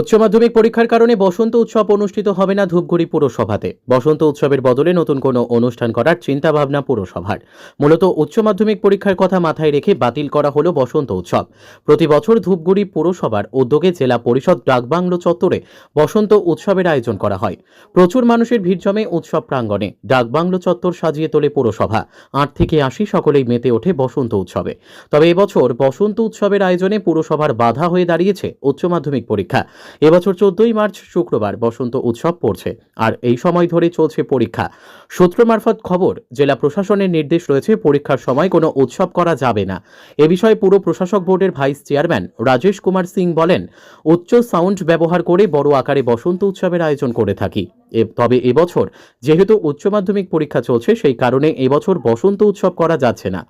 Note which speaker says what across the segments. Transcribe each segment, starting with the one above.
Speaker 1: উচ্চ মাধ্যমিক পরীক্ষার কারণে বসন্ত উৎসব অনুষ্ঠিত হবে না ধূপগুড়ি পুরসভাতে। বসন্ত উৎসবের বদলে নতুন কোনো অনুষ্ঠান করার চিন্তাভাবনা পুরসভার। মূলত উচ্চ মাধ্যমিক পরীক্ষার কথা মাথায় রেখে বাতিল করা হলো বসন্ত উৎসব। প্রতি বছর ধূপগুড়ি পুরসভার উদ্যোগে জেলা পরিষদ ডাকবাংলো চত্বরে বসন্ত উৎসবের আয়োজন করা হয়। প্রচুর মানুষের ভিড় জমে উৎসব প্রাঙ্গণে ডাকবাংলো চত্বর সাজিয়ে তোলে পুরসভা। আট থেকে আশি সকলেই মেতে ওঠে বসন্ত উৎসবে। তবে এবছর বসন্ত উৎসবের আয়োজনে পুরসভার বাধা হয়ে দাঁড়িয়েছে উচ্চ মাধ্যমিক পরীক্ষা। এবছর চোদ্দই মার্চ শুক্রবার বসন্ত উৎসব পড়ছে, আর এই সময় ধরে চলছে পরীক্ষা। সূত্র মারফত খবর, জেলা প্রশাসনের নির্দেশ রয়েছে পরীক্ষার সময় কোনো উৎসব করা যাবে না। এ বিষয়ে পুরো প্রশাসক বোর্ডের ভাইস চেয়ারম্যান রাজেশ কুমার সিং বলেন, উচ্চ সাউন্ড ব্যবহার করে বড় আকারে বসন্ত উৎসবের আয়োজন করে থাকি। তবে এবছর যেহেতু উচ্চ মাধ্যমিক পরীক্ষা চলছে, সেই কারণে এবছর বসন্ত উৎসব করা যাচ্ছে না।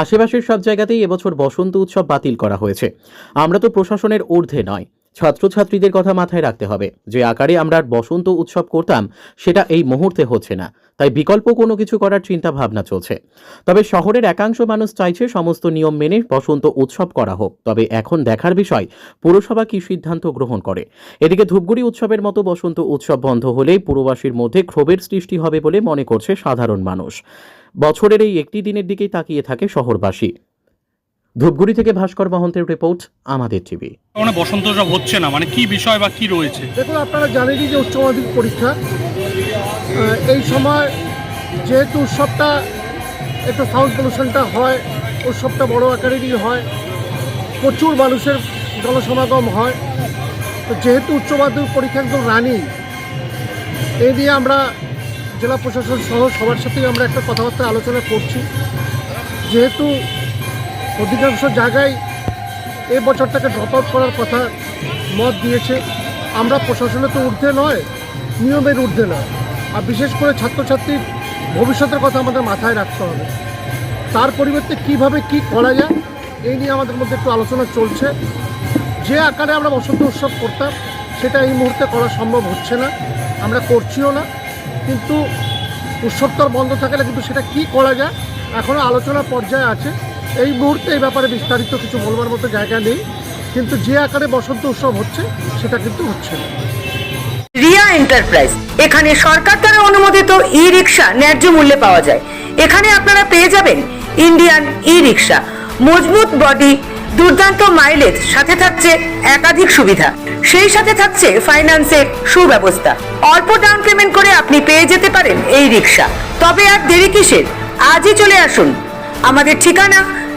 Speaker 1: আশেপাশের সব জায়গাতেই এবছর বসন্ত উৎসব বাতিল করা হয়েছে। আমরা তো প্রশাসনের ঊর্ধ্বে নয়। ছাত্রছাত্রীদের কথা মাথায় রাখতে হবে। যে আকারে আমরা বসন্ত উৎসব করতাম, সেটা এই মুহূর্তে হচ্ছে না। তাই বিকল্প কোনো কিছু করার চিন্তা ভাবনা চলছে। তবে শহরের একাংশ মানুষ চাইছে সমস্ত নিয়ম মেনে বসন্ত উৎসব করা হোক। তবে এখন দেখার বিষয়, পুরসভা কি সিদ্ধান্ত গ্রহণ করে? এদিকে ধূপগুড়ি উৎসবের মতো বসন্ত উৎসব বন্ধ হলেই পুরবাসীর মধ্যে ক্ষোভের সৃষ্টি হবে বলে মনে করছে সাধারণ মানুষ। বছরের এই একটি দিনের দিকেই তাকিয়ে থাকে শহরবাসী। ধূপগুড়ি থেকে ভাস্কর মহন্তের রিপোর্ট আমাদের টিভি।
Speaker 2: মানে বসন্ত উৎসব হচ্ছে না মানে কি বিষয় বা কি রয়েছে?
Speaker 3: দেখুন আপনারা জানেনই যে উচ্চ মাধ্যমিক পরীক্ষা এই সময় যেহেতু উৎসবটা একটা সাউন্ড পলিউশনটা হয় উৎসবটা বড় আকারেরই হয় প্রচুর মানুষের জনসমাগম হয় তো যেহেতু উচ্চ মাধ্যমিক পরীক্ষা একদম রানিং এই নিয়ে আমরা জেলা প্রশাসন সহ সবার সাথেই আমরা একটা কথাবার্তা আলোচনা করছি। যেহেতু অধিকাংশ জায়গায় এ বছরটাকে ড্রপ আউট করার কথা মত দিয়েছে। আমরা প্রশাসনে তো ঊর্ধ্বে নয়, নিয়মের ঊর্ধ্বে নয়। আর বিশেষ করে ছাত্রছাত্রীর ভবিষ্যতের কথা আমাদের মাথায় রাখতে হবে। তার পরিবর্তে কীভাবে কি করা যায়, এই নিয়ে আমাদের মধ্যে একটু আলোচনা চলছে। যে আকারে আমরা বসন্ত উৎসব করতাম, সেটা এই মুহূর্তে করা সম্ভব হচ্ছে না। আমরা করছিও না। কিন্তু উৎসব তো বন্ধ থাকলে কিন্তু সেটা কি করা যায় এখনও আলোচনা পর্যায়ে আছে। এই মুহূর্তে এই ব্যাপারে বিস্তারিত কিছু বলবার মতো জায়গা নেই, কিন্তু যে আকারে বসন্ত উৎসব হচ্ছে, সেটা কিন্তু হচ্ছে
Speaker 4: রিয়া এন্টারপ্রাইজ। এখানে সরকার দ্বারা অনুমোদিত ই রিক্সা ন্যায্য মূল্যে পাওয়া যায়। এখানে আপনারা পেয়ে যাবেন ইন্ডিয়ান ই রিক্সা মজবুত বডি, দুর্দান্ত মাইলেজ, সাথে থাকছে একাধিক সুবিধা। সেই সাথে থাকছে ফাইন্যান্সের সুব্যবস্থা। অল্প ডাউন পেমেন্ট করে আপনি পেয়ে যেতে পারেন এই রিক্সা। তবে আর দেরি কিসের? আজই চলে আসুন। আমাদের ঠিকানা